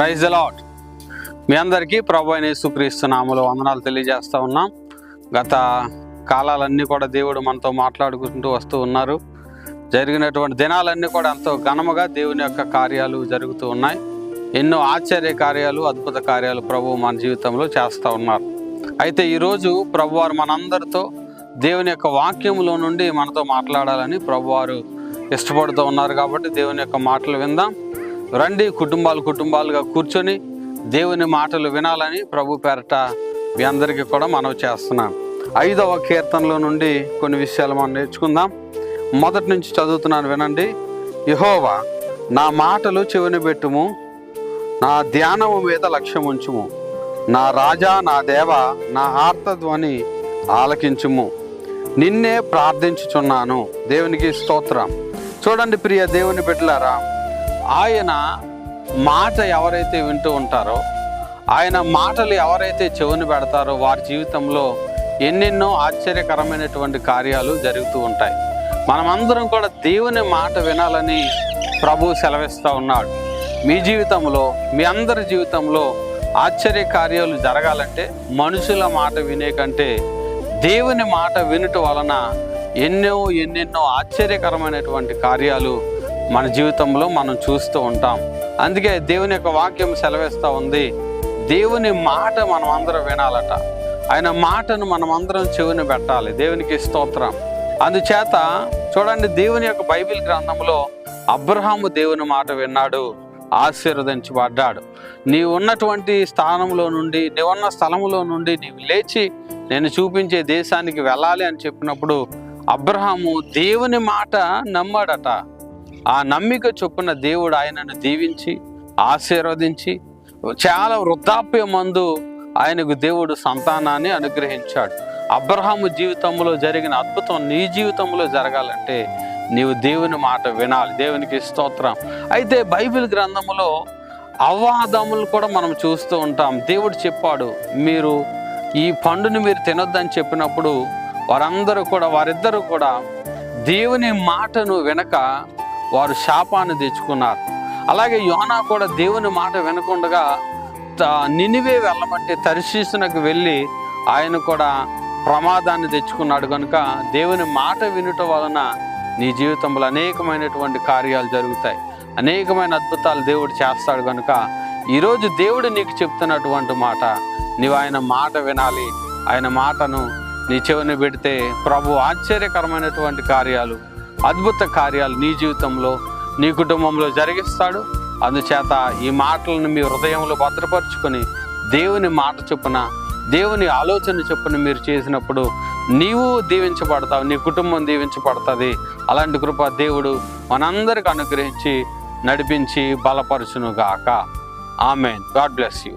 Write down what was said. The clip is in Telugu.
ప్రైజ్ అలాట్ మీ అందరికీ ప్రభు అయిన యేసుక్రీస్తు వందనాలు తెలియజేస్తూ ఉన్నాం. గత కాలాలన్నీ కూడా దేవుడు మనతో మాట్లాడుకుంటూ వస్తూ ఉన్నారు. జరిగినటువంటి దినాలన్నీ కూడా ఎంతో ఘనముగా దేవుని యొక్క కార్యాలు జరుగుతూ ఉన్నాయి. ఎన్నో ఆశ్చర్య కార్యాలు అద్భుత కార్యాలు ప్రభు మన జీవితంలో చేస్తూ ఉన్నారు. అయితే ఈరోజు ప్రభువారు మనందరితో దేవుని యొక్క వాక్యములో నుండి మనతో మాట్లాడాలని ప్రభువారు ఇష్టపడుతూ ఉన్నారు కాబట్టి దేవుని యొక్క మాటలు విందాం. రండి కుటుంబాలు కుటుంబాలుగా కూర్చొని దేవుని మాటలు వినాలని ప్రభు పేరట మీ అందరికీ కూడా మనవి చేస్తున్నాం ఐదవ కీర్తనలో నుండి కొన్ని విషయాలు మనం నేర్చుకుందాం. మొదటి నుంచి చదువుతున్నాను వినండి. యహోవా నా మాటలు చెవిని పెట్టుము నా ధ్యానము మీద లక్ష్యం ఉంచుము. నా రాజా నా దేవ నా ఆర్తధ్వని ఆలకించుము. నిన్నే ప్రార్థించుచున్నాను. దేవునికి స్తోత్రం. చూడండి ప్రియ దేవుని బిడ్డలారా ఆయన మాట ఎవరైతే వింటూ ఉంటారో ఆయన మాటలు ఎవరైతే చెవుని పెడతారో వారి జీవితంలో ఎన్నెన్నో ఆశ్చర్యకరమైనటువంటి కార్యాలు జరుగుతూ ఉంటాయి. మనమందరం కూడా దేవుని మాట వినాలని ప్రభు సెలవిస్తూ ఉన్నాడు. మీ జీవితంలో మీ అందరి జీవితంలో ఆశ్చర్య కార్యాలు జరగాలంటే మనుషుల మాట వినే కంటే దేవుని మాట వినుట వలన ఎన్నో ఎన్నెన్నో ఆశ్చర్యకరమైనటువంటి కార్యాలు మన జీవితంలో మనం చూస్తూ ఉంటాం. అందుకే దేవుని యొక్క వాక్యం సెలవిస్తూ ఉంది. దేవుని మాట మనం అందరం వినాలట. ఆయన మాటను మనం అందరం చెవిని పెట్టాలి. దేవునికి స్తోత్రం. అందుచేత చూడండి దేవుని యొక్క బైబిల్ గ్రంథంలో అబ్రహాము దేవుని మాట విన్నాడు. ఆశీర్వదించబడ్డాడు. నీవు ఉన్నటువంటి స్థానంలో నుండి నీవున్న స్థలంలో నుండి నీవు లేచి నేను చూపించే దేశానికి వెళ్ళాలి అని చెప్పినప్పుడు అబ్రహాము దేవుని మాట నమ్మాడట. ఆ నమ్మిక చొప్పున దేవుడు ఆయనను దీవించి ఆశీర్వదించి చాలా వృద్ధాప్య మందు ఆయనకు దేవుడు సంతానాన్ని అనుగ్రహించాడు. అబ్రహాము జీవితంలో జరిగిన అద్భుతం నీ జీవితంలో జరగాలంటే నీవు దేవుని మాట వినాలి దేవునికి స్తోత్రం. అయితే బైబిల్ గ్రంథములో అవాదములు కూడా మనం చూస్తూ ఉంటాం. దేవుడు చెప్పాడు మీరు ఈ పండుని మీరు తినొద్దని చెప్పినప్పుడు వారందరూ కూడా వారిద్దరూ కూడా దేవుని మాటను వినక వారు శాపాన్ని తెచ్చుకున్నారు. అలాగే యోనా కూడా దేవుని మాట వినకుండగా నినివే వెళ్ళమంటే తరిశీసునకు వెళ్ళి ఆయన కూడా ప్రమాదాన్ని తెచ్చుకున్నాడు కనుక దేవుని మాట వినుట వలన నీ జీవితంలో అనేకమైనటువంటి కార్యాలు జరుగుతాయి. అనేకమైన అద్భుతాలు దేవుడు చేస్తాడు కనుక ఈరోజు దేవుడు నీకు చెప్తున్నటువంటి మాట నీవు ఆయన మాట వినాలి. ఆయన మాటను నీ చెవిని పెడితే ప్రభు ఆశ్చర్యకరమైనటువంటి కార్యాలు అద్భుత కార్యాలు నీ జీవితంలో నీ కుటుంబంలో జరిగిస్తాడు. అందుచేత ఈ మాటలను మీ హృదయంలో భద్రపరుచుకొని దేవుని మాట చొప్పున దేవుని ఆలోచన చొప్పున మీరు చేసినప్పుడు నీవు దీవించబడతావు నీ కుటుంబం దీవించబడుతుంది. అలాంటి కృప దేవుడు మనందరికి అనుగ్రహించి నడిపించి బలపరచునుగాక. ఆమెన్. God bless you.